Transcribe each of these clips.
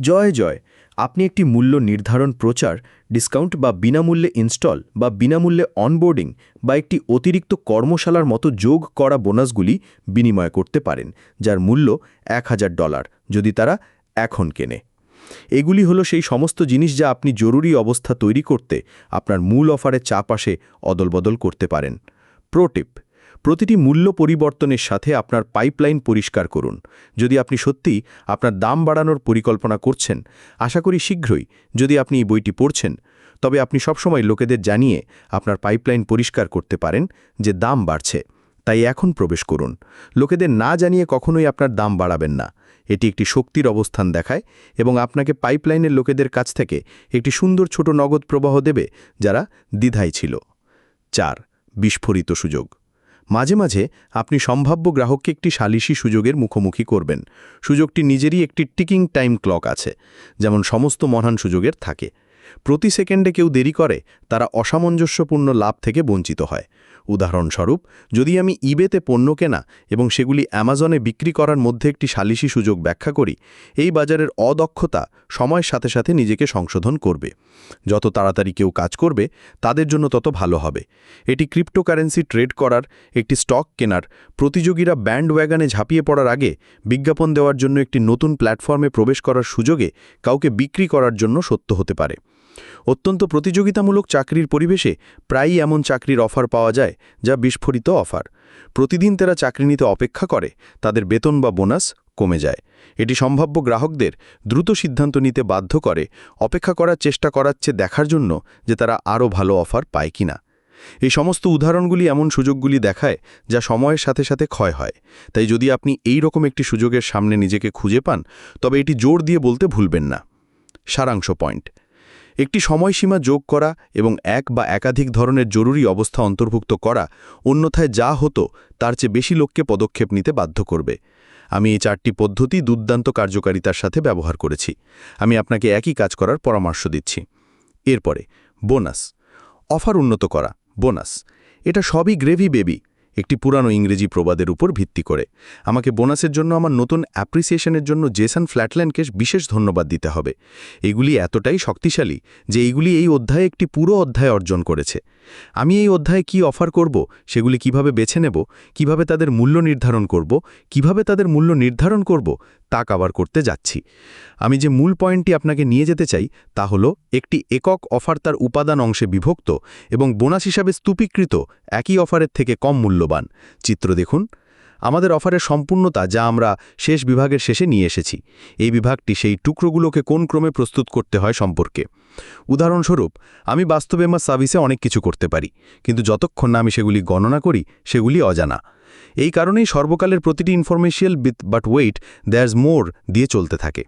জয় জয়। আপনি একটি মূল্য নির্ধারণ প্রচার, ডিসকাউন্ট বা বিনামূল্যে ইনস্টল বা বিনামূল্যে অনবোর্ডিং বা একটি অতিরিক্ত কর্মশালার মতো যোগ করা বোনাসগুলি বিনিময় করতে পারেন, যার মূল্য এক হাজার ডলার, যদি তারা এখন কেনে। এগুলি হলো সেই সমস্ত জিনিস যা আপনি জরুরি অবস্থা তৈরি করতে আপনার মূল অফারের চারপাশে অদলবদল করতে পারেন। প্রোটিপ প্রতিটি মূল্য পরিবর্তনের সাথে আপনার পাইপলাইন পরিষ্কার করুন। যদি আপনি সত্যি আপনার দাম বাড়ানোর পরিকল্পনা করছেন, আশা করি শীঘ্রই যদি আপনি এই বইটি পড়ছেন, তবে আপনি সবসময় লোকেদের জানিয়ে আপনার পাইপলাইন পরিষ্কার করতে পারেন যে দাম বাড়ছে। তাই এখন প্রবেশ করুন। লোকেদের না জানিয়ে কখনোই আপনার দাম বাড়াবেন না। এটি একটি শক্তির অবস্থান দেখায় এবং আপনাকে পাইপলাইনের লোকেদের কাছ থেকে একটি সুন্দর ছোট নগদ প্রবাহ দেবে যারা দ্বিধায় ছিল। চার, বিস্ফোরিত সুযোগ। মাঝে মাঝে আপনি সম্ভাব্য গ্রাহককে একটি সালিশি সুযোগের মুখোমুখি করবেন। সুযোগটি নিজেরই একটি টিকিং টাইম ক্লক আছে, যেমন সমস্ত মহান সুযোগের থাকে। প্রতি সেকেন্ডে কেউ দেরি করে, তারা অসামঞ্জস্যপূর্ণ লাভ থেকে বঞ্চিত হয়। উদাহরণস্বরূপ, যদি আমি ইবেতে পণ্য কেনা এবং সেগুলি অ্যামাজনে বিক্রি করার মধ্যে একটি সালিশি সুযোগ ব্যাখ্যা করি, এই বাজারের অদক্ষতা সময়ের সাথে সাথে নিজেকে সংশোধন করবে। যত তাড়াতাড়ি কেউ কাজ করবে, তাদের জন্য তত ভালো হবে। এটি ক্রিপ্টোকারেন্সি ট্রেড করার একটি স্টক কেনার, প্রতিযোগীরা ব্যান্ড ওয়াগানে ঝাঁপিয়ে পড়ার আগে বিজ্ঞাপন দেওয়ার জন্য একটি নতুন প্ল্যাটফর্মে প্রবেশ করার সুযোগে কাউকে বিক্রি করার জন্য সত্য হতে পারে। অত্যন্ত প্রতিযোগিতামূলক চাকরির পরিবেশে প্রায়ই এমন চাকরির অফার পাওয়া যায়, যা বিস্ফোরিত অফার। প্রতিদিন তারা চাকরি নিতে অপেক্ষা করে, তাদের বেতন বা বোনাস কমে যায়। এটি সম্ভাব্য গ্রাহকদের দ্রুত সিদ্ধান্ত নিতে বাধ্য করে, অপেক্ষা করার চেষ্টা করাচ্ছে দেখার জন্য যে তারা আরও ভালো অফার পায় কিনা। এই সমস্ত উদাহরণগুলি এমন সুযোগগুলি দেখায়, যা সময়ের সাথে সাথে ক্ষয় হয়। তাই যদি আপনি এই রকম একটি সুযোগের সামনে নিজেকে খুঁজে পান, তবে এটি জোর দিয়ে বলতে ভুলবেন না। সারাংশ পয়েন্ট। একটি সময়সীমা যোগ করা এবং এক বা একাধিক ধরনের জরুরি অবস্থা অন্তর্ভুক্ত করা অন্যথায় যা হতো তার চেয়ে বেশি লোককে পদক্ষেপ নিতে বাধ্য করবে। আমি এই চারটি পদ্ধতি দুর্দান্ত কার্যকারিতার সাথে ব্যবহার করেছি। আমি আপনাকে একই কাজ করার পরামর্শ দিচ্ছি। এরপরে, বোনাস। অফার উন্নত করা, বোনাস। এটা সবই গ্রেভি বেবি। একটি পুরানো ইংরেজি প্রবাদের উপর ভিত্তি করে। আমাকে বোনাসের জন্য আমার নতুন অ্যাপ্রিসিয়েশনের জন্য জেসন ফ্ল্যাটল্যান্ডকে বিশেষ ধন্যবাদ দিতে হবে। এগুলি এতটাই শক্তিশালী যে এইগুলি এই অধ্যায়ে একটি পুরো অধ্যায় অর্জন করেছে। আমি এই অধ্যায়ে কি অফার করব, সেগুলি কীভাবে বেছে নেব, কীভাবে তাদের মূল্য নির্ধারণ করব, কীভাবে তাদের মূল্য নির্ধারণ করব তা কাবার করতে যাচ্ছি। আমি যে মূল পয়েন্টটি আপনাকে নিয়ে যেতে চাই, তা হল একটি একক অফার তার উপাদান অংশে বিভক্ত এবং বোনাস হিসাবে স্তূপীকৃত একই অফারের থেকে কম মূল্যবান। চিত্র দেখুন। আমাদের অফারের সম্পূর্ণতা যা আমরা শেষ বিভাগের শেষে নিয়ে এসেছি। এই বিভাগটি সেই টুকরোগুলোকে কোন ক্রমে প্রস্তুত করতে হয় সম্পর্কে। উদাহরণস্বরূপ, আমি বাস্তবে আমার সার্ভিসে অনেক কিছু করতে পারি, কিন্তু যতক্ষণ না আমি সেগুলি গণনা করি, সেগুলি অজানা। এই কারণেই সর্বকালের প্রতিটি ইনফরমেশিয়াল বিথ বাট ওয়েট দ্যারস মোর দিয়ে চলতে থাকে।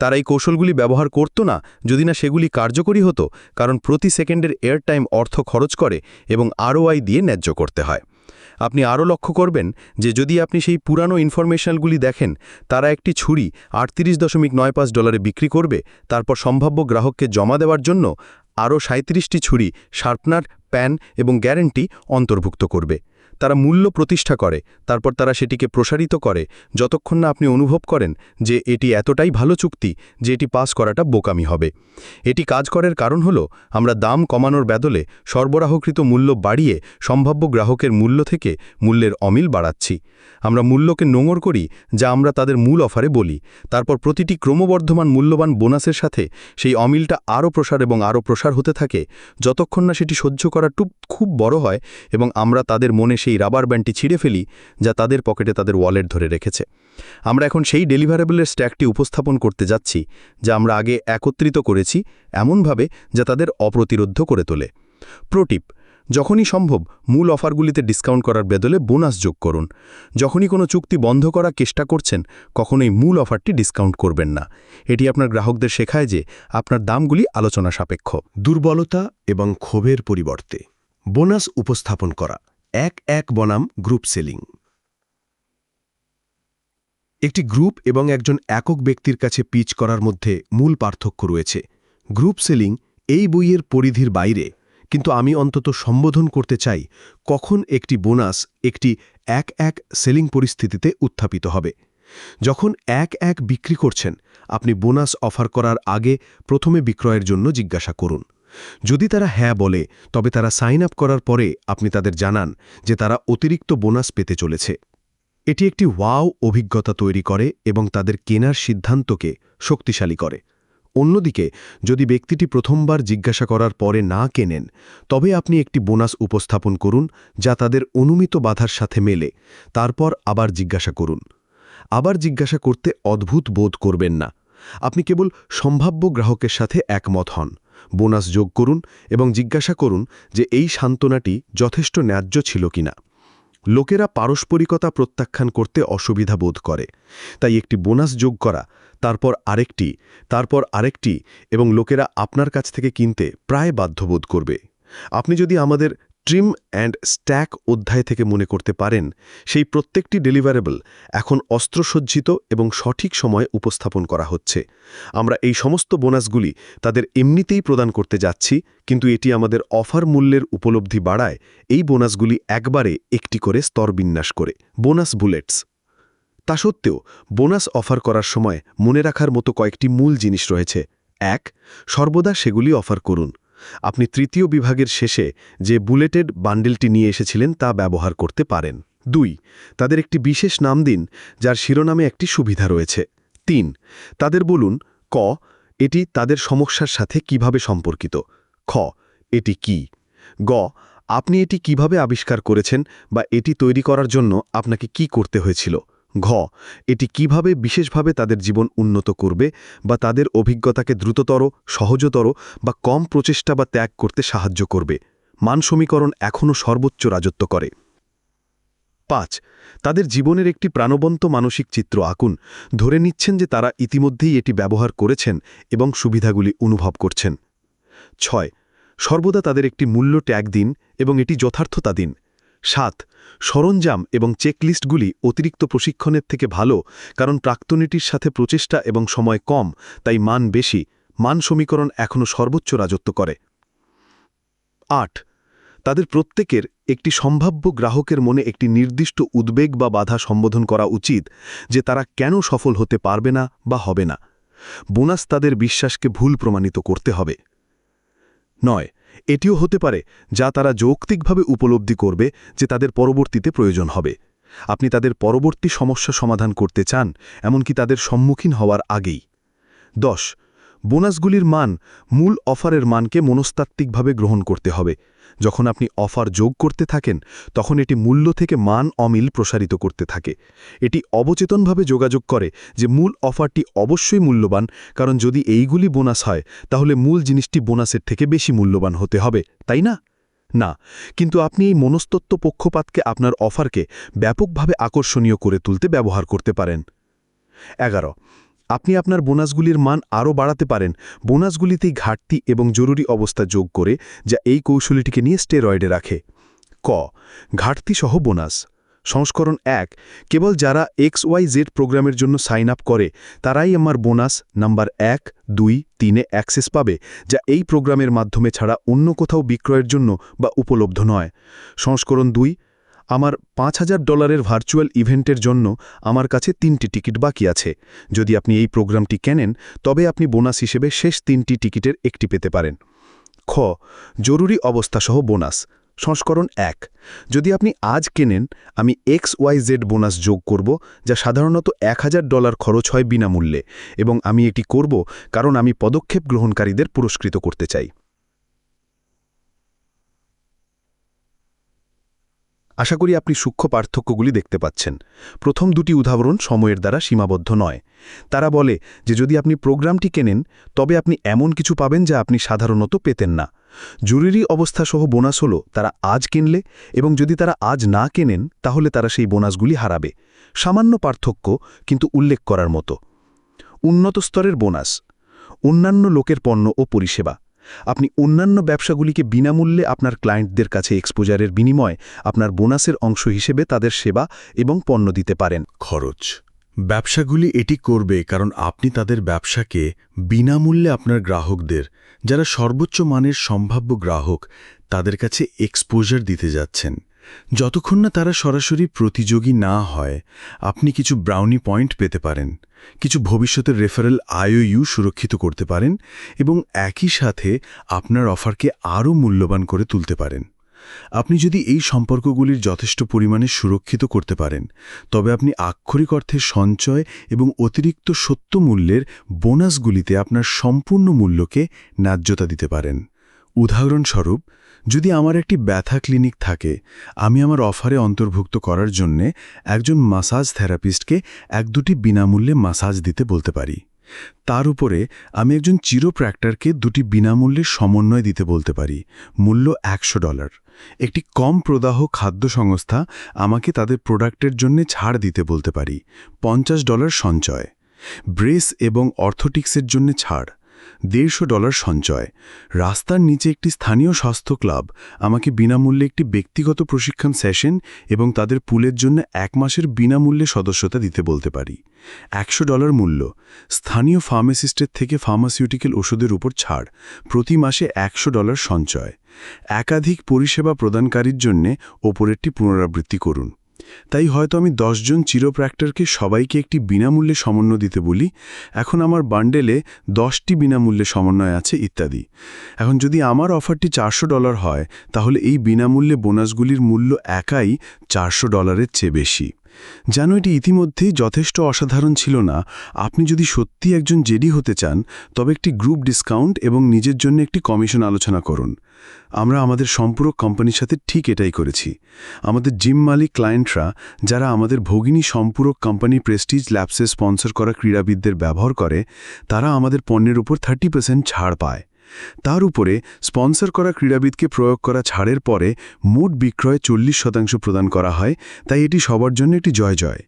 তারা এই কৌশলগুলি ব্যবহার করত না যদি না সেগুলি কার্যকরী হতো, কারণ প্রতি সেকেন্ডের এয়ার টাইম অর্থ খরচ করে এবং আরওআই দিয়ে ন্যায্য করতে হয়। আপনি আরও লক্ষ্য করবেন যে যদি আপনি সেই পুরানো ইনফরমেশনগুলি দেখেন, তারা একটি ছুরি আটত্রিশ দশমিক নয় পাঁচ ডলারে বিক্রি করবে, তারপর সম্ভাব্য গ্রাহককে জমা দেওয়ার জন্য আরও সাঁত্রিশটি ছুরি শার্পনার, প্যান এবং গ্যারেন্টি অন্তর্ভুক্ত করবে। তারা মূল্য প্রতিষ্ঠা করে, তারপর তারা সেটিকে প্রসারিত করে, যতক্ষণ না আপনি অনুভব করেন যে এটি এতটাই ভালো চুক্তি যে এটি পাস করাটা বোকামি হবে। এটি কাজ করার কারণ হল, আমরা দাম কমানোর বদলে সরবরাহকৃত মূল্য বাড়িয়ে সম্ভাব্য গ্রাহকের মূল্য থেকে মূল্যের অমিল বাড়াচ্ছি। আমরা মূল্যকে নোঙর করি, যা আমরা তাদের মূল অফারে বলি। তারপর প্রতিটি ক্রমবর্ধমান মূল্যবান বোনাসের সাথে সেই অমিলটা আরও প্রসার এবং আরও প্রসার হতে থাকে, যতক্ষণ না সেটি সহ্য করা টুপ খুব বড় হয় এবং আমরা তাদের মনে সেই রাবার ব্যান্ডটি ছিঁড়ে ফেলি, যা তাদের পকেটে তাদের ওয়ালেট ধরে রেখেছে। আমরা এখন সেই ডেলিভারেবলের স্ট্যাকটি উপস্থাপন করতে যাচ্ছি, যা আমরা আগে একত্রিত করেছি এমনভাবে যা তাদের অপ্রতিরোধ করে তোলে। প্রোটিপ যখনই সম্ভব, মূল অফারগুলিতে ডিসকাউন্ট করার বেদলে বোনাস যোগ করুন। যখনই কোনো চুক্তি বন্ধ করার চেষ্টা করছেন, কখনোই মূল অফারটি ডিসকাউন্ট করবেন না। এটি আপনার গ্রাহকদের শেখায় যে আপনার দামগুলি আলোচনা সাপেক্ষ দুর্বলতা এবং ক্ষোভের পরিবর্তে বোনাস উপস্থাপন করা এক এক বনাম গ্রুপ সেলিং। একটি গ্রুপ এবং একজন একক ব্যক্তির কাছে পিচ করার মধ্যে মূল পার্থক্য রয়েছে। গ্রুপ সেলিং এই বইয়ের পরিধির বাইরে, কিন্তু আমি অন্তত সম্বোধন করতে চাই কখন একটি বোনাস একটি এক এক সেলিং পরিস্থিতিতে উত্থাপিত হবে। যখন এক এক বিক্রি করছেন, আপনি বোনাস অফার করার আগে প্রথমে বিক্রয়ের জন্য জিজ্ঞাসা করুন। যদি তারা হ্যাঁ বলে, তবে তারা সাইন আপ করার পরে আপনি তাদের জানান যে তারা অতিরিক্ত বোনাস পেতে চলেছে। এটি একটি ওয়াও অভিজ্ঞতা তৈরি করে এবং তাদের কেনার সিদ্ধান্তকে শক্তিশালী করে। অন্যদিকে, যদি ব্যক্তিটি প্রথমবার জিজ্ঞাসা করার পরে না কেনেন, তবে আপনি একটি বোনাস উপস্থাপন করুন যা তাদের অনুমিত বাধার সাথে মেলে, তারপর আবার জিজ্ঞাসা করুন। আবার জিজ্ঞাসা করতে অদ্ভুত বোধ করবেন না। আপনি কেবল সম্ভাব্য গ্রাহকের সাথে একমত হন। বোনাস যোগ করুন এবং জিজ্ঞাসা করুন যে এই সান্ত্বনাটি যথেষ্ট ন্যায্য ছিল কিনা। লোকেরা পারস্পরিকতা প্রত্যাখ্যান করতে অসুবিধা বোধ করে। তাই একটি বোনাস যোগ করা, তারপর আরেকটি তারপর আরেকটি এবং লোকেরা আপনার কাছ থেকে কিনতে প্রায় বাধ্যবোধ করবে। আপনি যদি আমাদের ট্রিম অ্যান্ড স্ট্যাক অধ্যায় থেকে মনে করতে পারেন, সেই প্রত্যেকটি ডেলিভারেবল এখন অস্ত্রসজ্জিত এবং সঠিক সময়ে উপস্থাপন করা হচ্ছে। আমরা এই সমস্ত বোনাসগুলি তাদের এমনিতেই প্রদান করতে যাচ্ছি, কিন্তু এটি আমাদের অফার মূল্যের উপলব্ধি বাড়ায়, এই বোনাসগুলি একবারে একটি করে স্তর বিন্যাস করে। Bonus bullets. তা সত্ত্বেও, বোনাস অফার করার সময় মনে রাখার মতো কয়েকটি মূল জিনিস রয়েছে। এক, সর্বদা সেগুলি অফার করুন। আপনি তৃতীয় বিভাগের শেষে যে বুলেটেড বান্ডেলটি নিয়ে এসেছিলেন তা ব্যবহার করতে পারেন। দুই, তাদের একটি বিশেষ নাম দিন, যার শিরোনামে একটি সুবিধা রয়েছে। তিন, তাদের বলুন, ক, এটি তাদের সমস্যার সাথে কীভাবে সম্পর্কিত? খ, এটি কি? গ, আপনি এটি কীভাবে আবিষ্কার করেছেন বা এটি তৈরি করার জন্য আপনাকে কি করতে হয়েছিল? ঘ, এটি কীভাবে বিশেষভাবে তাদের জীবন উন্নত করবে বা তাদের অভিজ্ঞতাকে দ্রুততর, সহজতর বা কম প্রচেষ্টা বা ত্যাগ করতে সাহায্য করবে। মান সমীকরণ এখনও সর্বোচ্চ রাজত্ব করে। পাঁচ, তাদের জীবনের একটি প্রাণবন্ত মানসিক চিত্র আঁকুন। ধরে নিচ্ছেন যে তারা ইতিমধ্যেই এটি ব্যবহার করেছেন এবং সুবিধাগুলি অনুভব করছেন। ছয়, সর্বদা তাদের একটি মূল্য ট্যাগ দিন এবং এটি যথার্থতা দিন। সাত, সরঞ্জাম এবং চেকলিস্টগুলি অতিরিক্ত প্রশিক্ষণের থেকে ভালো, কারণ প্রাক্তনীটির সাথে প্রচেষ্টা এবং সময় কম, তাই মান বেশি, মান সমীকরণ এখনও সর্বোচ্চ রাজত্ব করে। আট, তাদের প্রত্যেকের একটি সম্ভাব্য গ্রাহকের মনে একটি নির্দিষ্ট উদ্বেগ বা বাধা সম্বোধন করা উচিত, যে তারা কেন সফল হতে পারবে না বা হবে না। বোনাস তাদের বিশ্বাসকে ভুল প্রমাণিত করতে হবে। নয় এটিও হতে পারে যা তারা যৌক্তিকভাবে উপলব্ধি করবে যে তাদের পরবর্তীতে প্রয়োজন হবে। আপনি তাদের পরবর্তী সমস্যা সমাধান করতে চান, এমনকি তাদের সম্মুখীন হওয়ার আগেই। দশ, বোনাসগুলির মান মূল অফারের মানকে মনস্তাত্ত্বিকভাবে গ্রহণ করতে হবে। যখন আপনি অফার যোগ করতে থাকেন, তখন এটি মূল্য থেকে মান অমিল প্রসারিত করতে থাকে। এটি অবচেতনভাবে যোগাযোগ করে যে মূল অফারটি অবশ্যই মূল্যবান, কারণ যদি এইগুলি বোনাস হয়, তাহলে মূল জিনিসটি বোনাসের থেকে বেশি মূল্যবান হতে হবে, তাই না? না, কিন্তু আপনি এই মনস্তত্ত্ব পক্ষপাতকে আপনার অফারকে ব্যাপকভাবে আকর্ষণীয় করে তুলতে ব্যবহার করতে পারেন। এগারো আপনি আপনার বোনাসগুলির মান আরও বাড়াতে পারেন। বোনাসগুলিতেই ঘাটতি এবং জরুরি অবস্থা যোগ করে, যা এই কৌশলীটিকে নিয়ে স্টেরয়েডে রাখে। ক ঘাটতি সহ বোনাস। সংস্করণ এক, কেবল যারা এক্স ওয়াই জেড প্রোগ্রামের জন্য সাইন আপ করে, তারাই আমার বোনাস নাম্বার এক, দুই, তিনে অ্যাক্সেস পাবে, যা এই প্রোগ্রামের মাধ্যমে ছাড়া অন্য কোথাও বিক্রয়ের জন্য বা উপলব্ধ নয়। সংস্করণ দুই আমার পাঁচ হাজার ডলারের ভার্চুয়াল ইভেন্টের জন্য আমার কাছে তিনটি টিকিট বাকি আছে। যদি আপনি এই প্রোগ্রামটি কেনেন, তবে আপনি বোনাস হিসেবে শেষ তিনটি টিকিটের একটি পেতে পারেন। খ, জরুরি অবস্থাসহ বোনাস। সংস্করণ এক, যদি আপনি আজ কেনেন, আমি এক্স ওয়াই জেড বোনাস যোগ করব, যা সাধারণত এক হাজার ডলার খরচ হয় বিনামূল্যে, এবং আমি এটি করব কারণ আমি পদক্ষেপ গ্রহণকারীদের পুরস্কৃত করতে চাই। আশা করি আপনি সূক্ষ্ম পার্থক্যগুলি দেখতে পাচ্ছেন। প্রথম দুটি উদাহরণ সময়ের দ্বারা সীমাবদ্ধ নয়। তারা বলে যে যদি আপনি প্রোগ্রামটি কেনেন, তবে আপনি এমন কিছু পাবেন যা আপনি সাধারণত পেতেন না। জরুরি অবস্থা সহ বোনাস হল তারা আজ কিনলে এবং যদি তারা আজ না কেনেন, তাহলে তারা সেই বোনাসগুলি হারাবে। সামান্য পার্থক্য, কিন্তু উল্লেখ করার মতো। উন্নত স্তরের বোনাস। অন্যান্য লোকের পণ্য ও পরিষেবা। আপনি অন্যান্য ব্যবসাগুলিকে বিনামূল্যে আপনার ক্লায়েন্টদের কাছে এক্সপোজারের বিনিময়ে আপনার বোনাসের অংশ হিসেবে তাদের সেবা এবং পণ্য দিতে পারেন। খরচ। ব্যবসাগুলি এটি করবে কারণ আপনি তাদের ব্যবসাকে বিনামূল্যে আপনার গ্রাহকদের, যারা সর্বোচ্চ মানের সম্ভাব্য গ্রাহক, তাদের কাছে এক্সপোজার দিতে যাচ্ছেন। যতক্ষণ না তারা সরাসরি প্রতিযোগী না হয়, আপনি কিছু ব্রাউনি পয়েন্ট পেতে পারেন, কিছু ভবিষ্যতের রেফারেল আইওইউ সুরক্ষিত করতে পারেন এবং একই সাথে আপনার অফারকে আরও মূল্যবান করে তুলতে পারেন। আপনি যদি এই সম্পর্কগুলির যথেষ্ট পরিমাণে সুরক্ষিত করতে পারেন, তবে আপনি আক্ষরিক অর্থে সঞ্চয় এবং অতিরিক্ত সত্য মূল্যের বোনাসগুলিতে আপনার সম্পূর্ণ মূল্যকে ন্যায্যতা দিতে পারেন। উদাহরণস্বরূপ যদি আমার একটি ব্যথা ক্লিনিক থাকে, আমি আমার অফারে অন্তর্ভুক্ত করার জন্যে একজন মাসাজ থেরাপিস্টকে এক দুটি বিনামূল্যে মাসাজ দিতে বলতে পারি। তার উপরে আমি একজন চিরোপ্র্যাক্টারকে দুটি বিনামূল্যে সমন্বয় দিতে বলতে পারি, মূল্য একশো ডলার। একটি কম প্রদাহ খাদ্য সংস্থা আমাকে তাদের প্রোডাক্টের জন্য ছাড় দিতে বলতে পারি, পঞ্চাশ ডলার সঞ্চয়। ব্রেস এবং অর্থোটিক্সের জন্য ছাড়। দেড়শো ডলার সঞ্চয়। রাস্তার নিচে একটি স্থানীয় স্বাস্থ্য ক্লাব আমাকে বিনামূল্যে একটি ব্যক্তিগত প্রশিক্ষণ সেশন এবং তাদের পুলের জন্য এক মাসের বিনামূল্যে সদস্যতা দিতে বলতে পারি। একশো ডলার মূল্য। স্থানীয় ফার্মাসিস্টের থেকে ফার্মাসিউটিক্যাল ওষুধের উপর ছাড়। প্রতি মাসে একশো ডলার সঞ্চয়। একাধিক পরিষেবা প্রদানকারীর জন্যে ওপরেরটি পুনরাবৃত্তি করুন। তাই হয়তো আমি দশজন চিরোপ্র্যাক্টরকে সবাইকে একটি বিনামূল্যে সমন্বয় দিতে বলি। এখন আমার বান্ডেলে দশটি বিনামূল্যে সমন্বয় আছে ইত্যাদি। এখন যদি আমার অফারটি চারশো ডলার হয়, তাহলে এই বিনামূল্যে বোনাসগুলির মূল্য একাই চারশো ডলারের চেয়ে বেশি। যেন এটি ইতিমধ্যেই যথেষ্ট অসাধারণ ছিল না। আপনি যদি সত্যি একজন জেডি হতে চান, তবে একটি গ্রুপ ডিসকাউন্ট এবং নিজের জন্য একটি কমিশন আলোচনা করুন। আমরা আমাদের সম্পূরক কোম্পানির সাথে ঠিক এটাই করেছি। আমাদের জিম মালিক ক্লায়েন্টরা, যারা আমাদের ভগিনী সম্পূরক কোম্পানি প্রেস্টিজ ল্যাবসে স্পন্সর করা ক্রীড়াবিদদের ব্যবহার করে, তারা আমাদের পণ্যের উপর থার্টি ছাড় পায়। তার উপরে স্পন্সর করা ক্রীড়াবিদকে প্রয়োগ করা ছাড়ের পরে মোট বিক্রয় চল্লিশ শতাংশ প্রদান করা হয়, তাই এটি সবার জন্য একটি জয় জয়।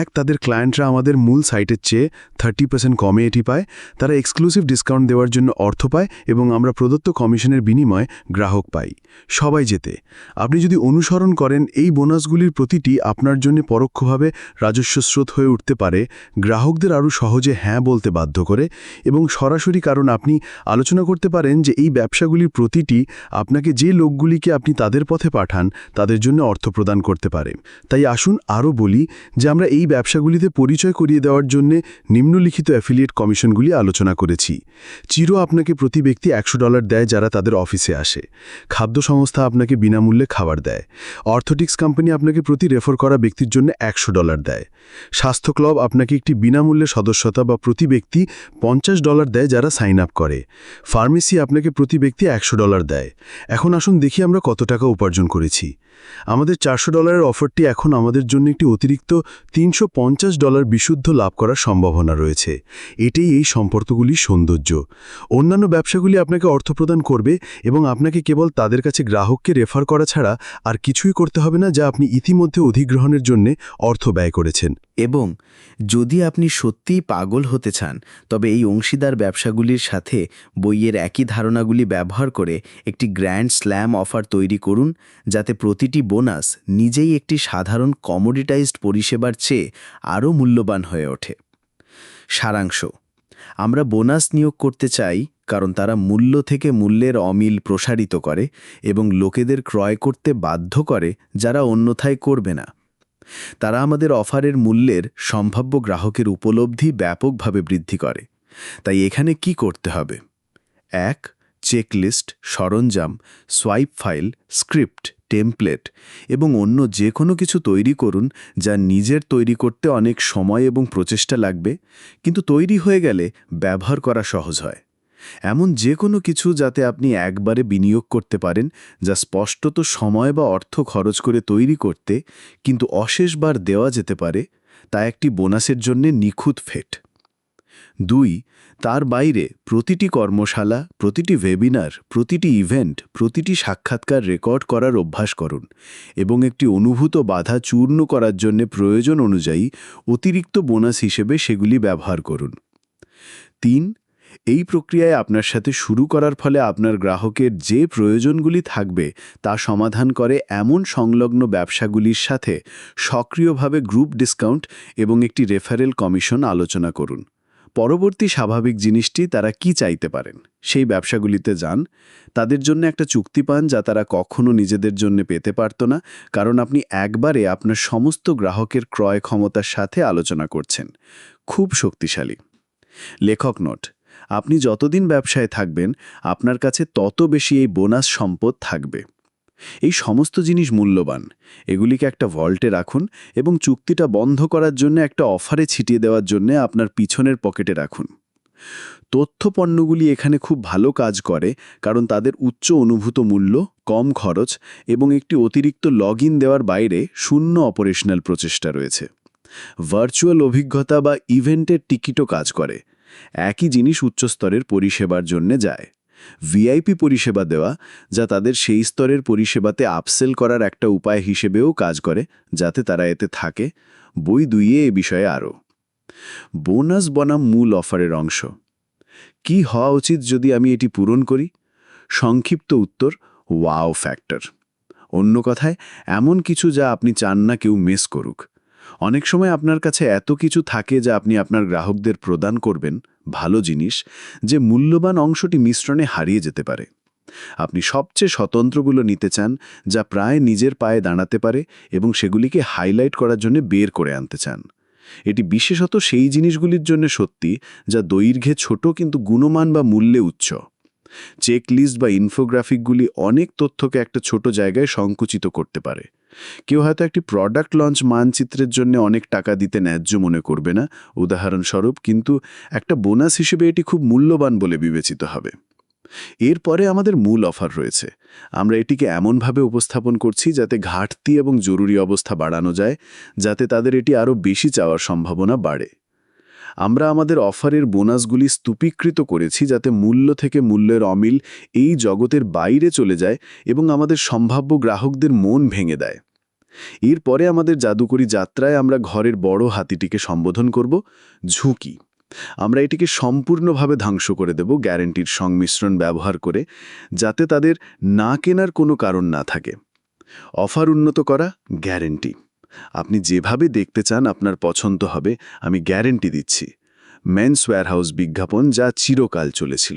এক, তাদের ক্লায়েন্টরা আমাদের মূল সাইটের চেয়ে থার্টি পার্সেন্ট কমে এটি পায়, তারা এক্সক্লুসিভ ডিসকাউন্ট দেওয়ার জন্য অর্থ পায় এবং আমরা প্রদত্ত কমিশনের বিনিময়ে গ্রাহক পাই। সবাই যেতে আপনি যদি অনুসরণ করেন, এই বোনাসগুলির প্রতিটি আপনার জন্য পরোক্ষভাবে রাজস্ব স্রোত হয়ে উঠতে পারে, গ্রাহকদের আরও সহজে হ্যাঁ বলতে বাধ্য করে এবং সরাসরি কারণ আপনি আলোচনা করতে পারেন যে এই ব্যবসাগুলির প্রতিটি আপনাকে যে লোকগুলিকে আপনি তাদের পথে পাঠান, তাদের জন্য অর্থ প্রদান করতে পারে। তাই আসুন আরও বলি যে আমরা এই ব্যবসাগুলিতে পরিচয় করিয়ে দেওয়ার জন্য নিম্নলিখিত অ্যাফিলিয়েট কমিশনগুলি আলোচনা করেছি। চিরো আপনাকে প্রতি ব্যক্তি একশো ডলার দেয় যারা তাদের অফিসে আসে। খাদ্য সংস্থা আপনাকে বিনামূল্যে খাবার দেয়। অর্থোটিক্স কোম্পানি আপনাকে প্রতি রেফার করা ব্যক্তির জন্য একশো ডলার দেয়। স্বাস্থ্য ক্লাব আপনাকে একটি বিনামূল্যে সদস্যতা বা প্রতি ব্যক্তি পঞ্চাশ ডলার দেয় যারা সাইন আপ করে। ফার্মেসি আপনাকে প্রতি ব্যক্তি একশো ডলার দেয়। এখন আসুন দেখি আমরা কত টাকা উপার্জন করেছি। আমাদের চারশো ডলারের অফারটি এখন আমাদের জন্য একটি অতিরিক্ত তিনশো পঞ্চাশ ডলার বিশুদ্ধ লাভ করার সম্ভাবনা রয়েছে। এটাই এই সম্পর্কগুলির সৌন্দর্য। অন্যান্য ব্যবসাগুলি আপনাকে অর্থ প্রদান করবে এবং আপনাকে কেবল তাদের কাছে গ্রাহককে রেফার করা ছাড়া আর কিছুই করতে হবে না, যা আপনি ইতিমধ্যে অধিগ্রহণের জন্য অর্থ ব্যয় করেছেন। এবং যদি আপনি সত্যিই পাগল হতে চান, তবে এই অংশীদার ব্যবসাগুলির সাথে বইয়ের একই ধারণাগুলি ব্যবহার করে একটি গ্র্যান্ড স্ল্যাম অফার তৈরি করুন, যাতে প্রতিটি বোনাস নিজেই একটি সাধারণ কমোডিটাইজড পরিষেবার চেয়ে আরও মূল্যবান হয়ে ওঠে। সারাংশ, আমরা বোনাস নিয়োগ করতে চাই কারণ তারা মূল্য থেকে মূল্যের অমিল প্রসারিত করে এবং লোকেদের ক্রয় করতে বাধ্য করে যারা অন্যথায় করবে না। তারা আমাদের অফারের মূল্যের সম্ভাব্য গ্রাহকের উপলব্ধি ব্যাপকভাবে বৃদ্ধি করে। তাই এখানে কি করতে হবে? এক চেকলিস্ট সরঞ্জাম সোয়াইপ ফাইল স্ক্রিপ্ট টেমপ্লেট এবং অন্য যে কোনো কিছু তৈরি করুন যা নিজের তৈরি করতে অনেক সময় এবং প্রচেষ্টা লাগবে, কিন্তু তৈরি হয়ে গেলে ব্যবহার করা সহজ হয়। এমন যে কোনো কিছু যাতে আপনি একবারে বিনিয়োগ করতে পারেন, যা স্পষ্টত সময় বা অর্থ খরচ করে তৈরি করতে, কিন্তু অশেষবার দেওয়া যেতে পারে, তা একটি বোনাসের জন্যে নিখুঁত ফেট। দুই, তার বাইরে প্রতিটি কর্মশালা, প্রতিটি ওয়েবিনার প্রতিটি ইভেন্ট প্রতিটি সাক্ষাৎকার রেকর্ড করার অভ্যাস করুন এবং একটি অনুভূত বাধা চূর্ণ করার জন্য প্রয়োজন অনুযায়ী অতিরিক্ত বোনাস হিসেবে সেগুলি ব্যবহার করুন। তিন, এই প্রক্রিয়ায় আপনার সাথে শুরু করার ফলে আপনার গ্রাহকের যে প্রয়োজনগুলি থাকবে তা সমাধান করে এমন সংলগ্ন ব্যবসাগুলির সাথে সক্রিয়ভাবে গ্রুপ ডিসকাউন্ট এবং একটি রেফারেল কমিশন আলোচনা করুন। পরবর্তী স্বাভাবিক জিনিসটি তারা কি চাইতে পারেন? সেই ব্যবসাগুলিতে যান। তাদের জন্য একটা চুক্তি পান যা তারা কখনো নিজেদের জন্য পেতে পারত না, কারণ আপনি একবারে আপনার সমস্ত গ্রাহকের ক্রয় ক্ষমতার সাথে আলোচনা করছেন। খুব শক্তিশালী। লেখক নোট, আপনি যতদিন ব্যবসায় থাকবেন, আপনার কাছে তত বেশি এই বোনাস সম্পদ থাকবে। এই সমস্ত জিনিস মূল্যবান। এগুলিকে একটা ভল্টে রাখুন এবং চুক্তিটা বন্ধ করার জন্য একটা অফারে ছিটিয়ে দেওয়ার জন্য আপনার পিছনের পকেটে রাখুন। তথ্য পণ্যগুলি এখানে খুব ভালো কাজ করে কারণ তাদের উচ্চ অনুভূত মূল্য, কম খরচ এবং একটি অতিরিক্ত লগ দেওয়ার বাইরে শূন্য অপারেশনাল প্রচেষ্টা রয়েছে। ভার্চুয়াল অভিজ্ঞতা বা ইভেন্টের টিকিটও কাজ করে। একই জিনিস উচ্চস্তরের পরিষেবার জন্য যায়। ভিআইপি পরিষেবা দেওয়া, যা তাদের সেই স্তরের পরিষেবাতে আপসেল করার একটা উপায় হিসেবেও কাজ করে, যাতে তারা এতে থাকে। বই দুইয়ে এ বিষয়ে আরও। বোনাস বনাম মূল অফারের অংশ। কি হওয়া উচিত যদি আমি এটি পূরণ করি? সংক্ষিপ্ত উত্তর, ওয়াও ফ্যাক্টর। অন্য কথায়, এমন কিছু যা আপনি চান না কেউ মিস করুক। অনেক সময় আপনার কাছে এত কিছু থাকে যা আপনি আপনার গ্রাহকদের প্রদান করবেন ভালো জিনিস যে মূল্যবান অংশটি মিশ্রণে হারিয়ে যেতে পারে। আপনি সবচেয়ে স্বতন্ত্রগুলো নিতে চান যা প্রায় নিজের পায়ে দাঁড়াতে পারে এবং সেগুলিকে হাইলাইট করার জন্য বের করে আনতে চান। এটি বিশেষত সেই জিনিসগুলির জন্য সত্যি যা দৈর্ঘ্যে ছোট কিন্তু গুণমান বা মূল্যে উচ্চ। চেকলিস্ট বা ইনফোগ্রাফিকগুলি অনেক তথ্যকে একটা ছোট জায়গায় সংকুচিত করতে পারে। কেউ হয়তো একটি প্রোডাক্ট লঞ্চ মানচিত্রের জন্য অনেক টাকা দিতে ন্যায্য মনে করবে না। উদাহরণস্বরূপ, কিন্তু একটা বোনাস হিসেবে এটি খুব মূল্যবান বলে বিবেচিত হবে। এরপরে আমাদের মূল অফার রয়েছে। আমরা এটিকে এমনভাবে উপস্থাপন করছি যাতে ঘাটতি এবং জরুরি অবস্থা বাড়ানো যায়, যাতে তাদের এটি আরও বেশি চাওয়ার সম্ভাবনা বাড়ে। আমরা আমাদের অফারের বোনাসগুলি স্তূপীকৃত করেছি যাতে মূল্য থেকে মূল্যের অমিল এই জগতের বাইরে চলে যায় এবং আমাদের সম্ভাব্য গ্রাহকদের মন ভেঙে দেয়। এরপরে আমাদের জাদুকরি যাত্রায় আমরা ঘরের বড় হাতিটিকে সম্বোধন করব, ঝুঁকি। আমরা এটিকে সম্পূর্ণভাবে ধ্বংস করে দেব গ্যারেন্টির সংমিশ্রণ ব্যবহার করে, যাতে তাদের না কেনার কোনো কারণ না থাকে। অফার উন্নত করা, গ্যারেন্টি। আপনি যেভাবে দেখতে চান আপনার পছন্দ হবে, আমি গ্যারেন্টি দিচ্ছি। মেন্স ওয়্যারহাউস বিজ্ঞাপন যা চিরকাল চলেছিল।